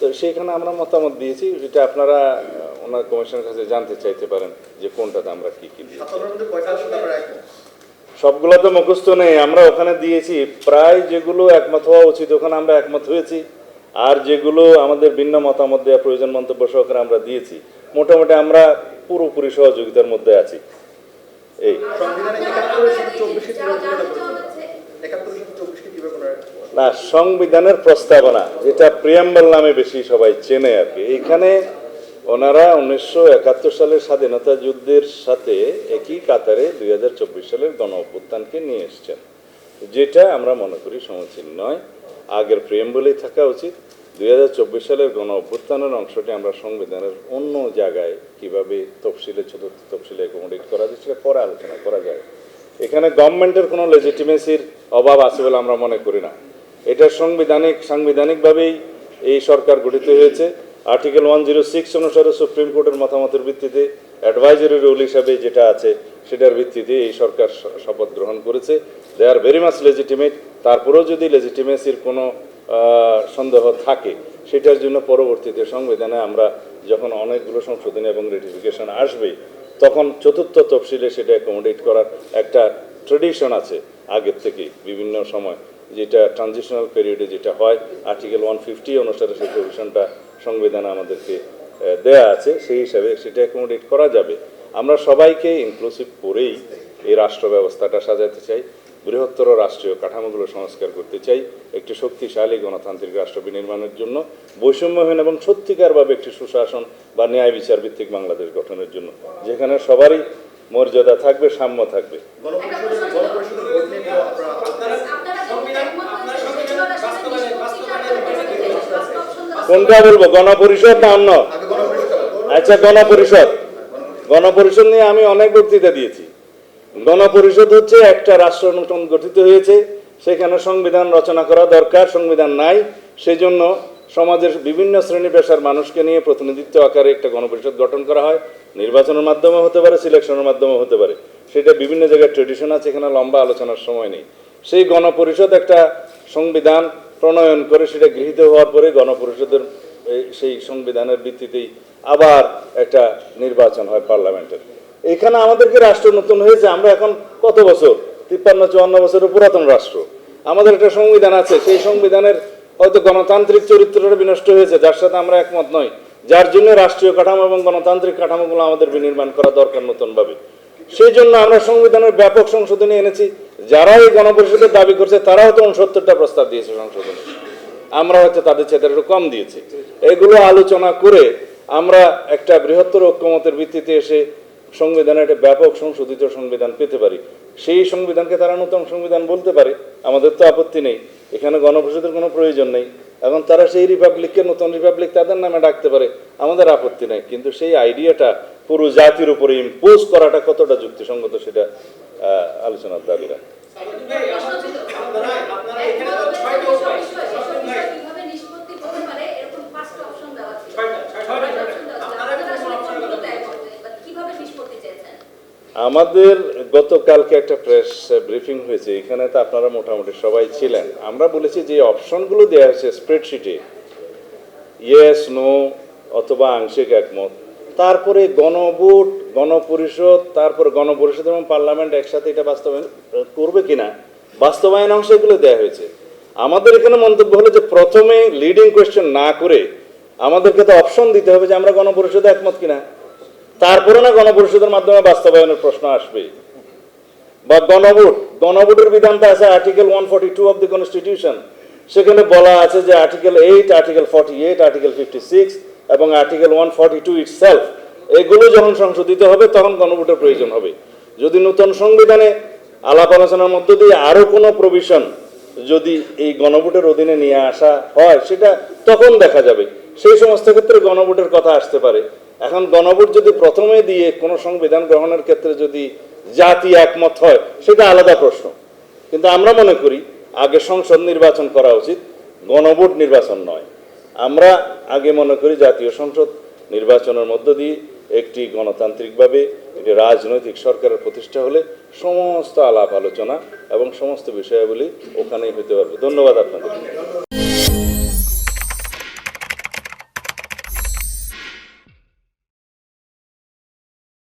তো সেইখানে আমরা মতামত দিয়েছি যেটা আপনারা ওনার কমিশনের কাছে জানতে চাইতে পারেন যে কোনটাতে আমরা কি কি দিয়েছি। সবগুলো তো মুখস্থ নেই আমরা ওখানে দিয়েছি। প্রায় যেগুলো একমত হওয়া উচিত ওখানে আমরা একমত হয়েছি। আর যেগুলো আমাদের ভিন্ন মতামত দেওয়া প্রয়োজন মন্তব্য সহকারে আমরা দিয়েছি। মোটামুটি আমরা পুরোপুরি সহযোগিতার মধ্যে আছি। এই। না, সংবিধানের প্রস্তাবনা, যেটা প্রিয়াম্বল নামে বেশি সবাই চেনে আর কি। এইখানে ওনারা উনিশশো একাত্তর সালের স্বাধীনতা যুদ্ধের সাথে একই কাতারে দুই হাজার চব্বিশ সালের গণ অভ্যুত্থানকে নিয়ে এসছেন। যেটা আমরা মনে করি সমীচীন নয়। আগের প্রিয়াম্বলেই থাকা উচিত। দুই হাজার চব্বিশ সালের গণ অভ্যুত্থানের অংশটি আমরা সংবিধানের অন্য জায়গায় কীভাবে তফসিলে, চতুর্থ তফসিলে অ্যাকোমোডেট করা যায়, সেটা পরে আলোচনা করা যায়। এখানে গভর্নমেন্টের কোনো লেজিটিমেসির অভাব আছে বলে আমরা মনে করি না। এটা সাংবিধানিক, সাংবিধানিকভাবেই এই সরকার গঠিত হয়েছে। আর্টিকেল ওয়ান জিরো সিক্স অনুসারে সুপ্রিম কোর্টের মতামতের ভিত্তিতে অ্যাডভাইজারি রুল হিসাবে যেটা আছে, সেটার ভিত্তিতে এই সরকার শপথ গ্রহণ করেছে। They are very much legitimate তারপরেও যদি লেজিটিমেসির কোনো সন্দেহ থাকে, সেটার জন্য পরবর্তীতে সংবিধানে আমরা যখন অনেকগুলো সংশোধনী এবং রেটিফিকেশন আসবে, তখন চতুর্থ তফসিলে সেটা অ্যাকোমোডেট করার একটা ট্রেডিশন আছে। আগের থেকে বিভিন্ন সময় যেটা ট্রানজিশনাল পিরিয়ডে যেটা হয় আর্টিকেল ওয়ান ফিফটি অনুসারে সেই প্রভিশনটা সংবিধানে আমাদেরকে দেয়া আছে। সেই হিসাবে সেটা অ্যাকোমোডেট করা যাবে। আমরা সবাইকে ইনক্লুসিভ করেই এই রাষ্ট্র ব্যবস্থাটা সাজাতে চাই, বৃহত্তর রাষ্ট্রীয় কাঠামোগুলো সংস্কার করতে চাই, একটি শক্তিশালী গণতান্ত্রিক রাষ্ট্র বিনির্মাণের জন্য, বৈষম্যহীন এবং সত্যিকারভাবে একটি সুশাসন বা ন্যায় বিচার ভিত্তিক বাংলাদেশ গঠনের জন্য। যেখানে সবারই মর্যাদা থাকবে, সাম্য থাকবে গণপরিষদের গণপরিষদের ভোট নিয়ে তো আপনারা কোনটা বলব? গণপরিষদ না অন্য? আচ্ছা গণপরিষদ। গণপরিষদ নিয়ে আমি অনেক বক্তৃতা দিয়েছি। গণপরিষদ হচ্ছে একটা রাষ্ট্র গঠিত হয়েছে, সেখানে সংবিধান রচনা করা দরকার, সংবিধান নাই সেই জন্য সমাজের বিভিন্ন শ্রেণি পেশার মানুষকে নিয়ে প্রতিনিধিত্ব আকারে একটা গণপরিষদ গঠন করা হয়। নির্বাচনের মাধ্যমে হতে পারে, সিলেকশনের মাধ্যমে হতে পারে। সেটা বিভিন্ন জায়গায় ট্রেডিশন আছে, এখানে লম্বা আলোচনার সময় নেই। সেই গণপরিষদ একটা সংবিধান প্রণয়ন করে সেটা গৃহীত হওয়ার পরে গণপরিষদের সেই সংবিধানের ভিত্তিতেই আবার একটা নির্বাচন হয় পার্লামেন্টের। এখানে আমাদেরকে রাষ্ট্র নতুন হয়েছে, আমরা এখন কত বছর? তিপ্পান্ন, চুয়ান্ন বছরের পুরাতন রাষ্ট্র। আমাদের একটা সংবিধান আছে, সেই সংবিধানের হয়তো গণতান্ত্রিক চরিত্রটা বিনষ্ট হয়েছে, যার সাথে আমরা একমত নই। যার জন্য রাষ্ট্রীয় কাঠামো এবং গণতান্ত্রিক কাঠামোগুলো আমাদের বিনির্মাণ করা দরকার নতুনভাবে। সেই জন্য আমরা সংবিধানের ব্যাপক সংশোধনী এনেছি যারা এই গণপরিষদের দাবি করছে তারা হয়তো উনসত্তরটা প্রস্তাব দিয়েছে সংশোধনে। আমরা হয়তো তাদের চেয়ে একটু কম দিয়েছি। এগুলো আলোচনা করে আমরা একটা বৃহত্তর ঐক্যমতের ভিত্তিতে এসে সংবিধানে একটা ব্যাপক সংশোধিত সংবিধান পেতে পারি। সেই সংবিধানকে তারা নতুন সংবিধান বলতে পারে, আমাদের তো আপত্তি নেই। এখানে গণপরিষদের কোনো প্রয়োজন নেই। এখন তারা সেই রিপাবলিককে, নতুন রিপাবলিক তাদের নামে ডাকতে পারে, আমাদের আপত্তি নেই। কিন্তু সেই আইডিয়াটা পুরো জাতির উপরে ইম্পোজ করাটা কতটা যুক্তিসঙ্গত সেটা আলোচনার দাবি রাখে আমাদের গতকালকে একটা প্রেস ব্রিফিং হয়েছে, এখানে তো আপনারা মোটামুটি সবাই ছিলেন। আমরা বলেছি যে অপশনগুলো দেওয়া হয়েছে স্প্রেডশিটে ইয়েস নো অথবা আংশিক একমত। তারপরে গণভোট, গণপরিষদ, তারপর গণপরিষদ এবং পার্লামেন্ট একসাথে এটা বাস্তবায়ন করবে কিনা? বাস্তবায়ন অংশ এগুলো দেওয়া হয়েছে। আমাদের এখানে মন্তব্য হলো যে প্রথমে লিডিং কোয়েশ্চেন না করে আমাদেরকে তো অপশন দিতে হবে যে আমরা গণপরিষদে একমত কিনা। তারপরে না গণপরিষদের মাধ্যমে বাস্তবায়নের প্রশ্ন আসবে বা গণভোট গণভোটের বিধানটা আছে article one forty two of the constitution সেখানে বলা আছে যে article eight article forty eight article fifty six এবং article one forty two itself এগুলো যখন সংশোধিত হবে তখন গণভোটের প্রয়োজন হবে। যদি নতুন সংবিধানে আলাপ আলোচনার মধ্য দিয়ে আরও কোনো প্রভিশন যদি এই গণভোটের অধীনে নিয়ে আসা হয়, সেটা তখন দেখা যাবে। সেই সমস্ত ক্ষেত্রে গণভোটের কথা আসতে পারে। এখন গণভোট যদি প্রথমে দিয়ে কোনো সংবিধান গ্রহণের ক্ষেত্রে যদি জাতি একমত হয়, সেটা আলাদা প্রশ্ন। কিন্তু আমরা মনে করি, আগে সংসদ নির্বাচন করা উচিত, গণভোট নির্বাচন নয়। আমরা আগে মনে করি, জাতীয় সংসদ নির্বাচনের মধ্য দিয়ে একটি গণতান্ত্রিকভাবে, একটি রাজনৈতিক সরকারের প্রতিষ্ঠা হলে সমস্ত আলাপ আলোচনা এবং সমস্ত বিষয়াবলী ওখানেই হতে পারবে। ধন্যবাদ আপনাদের।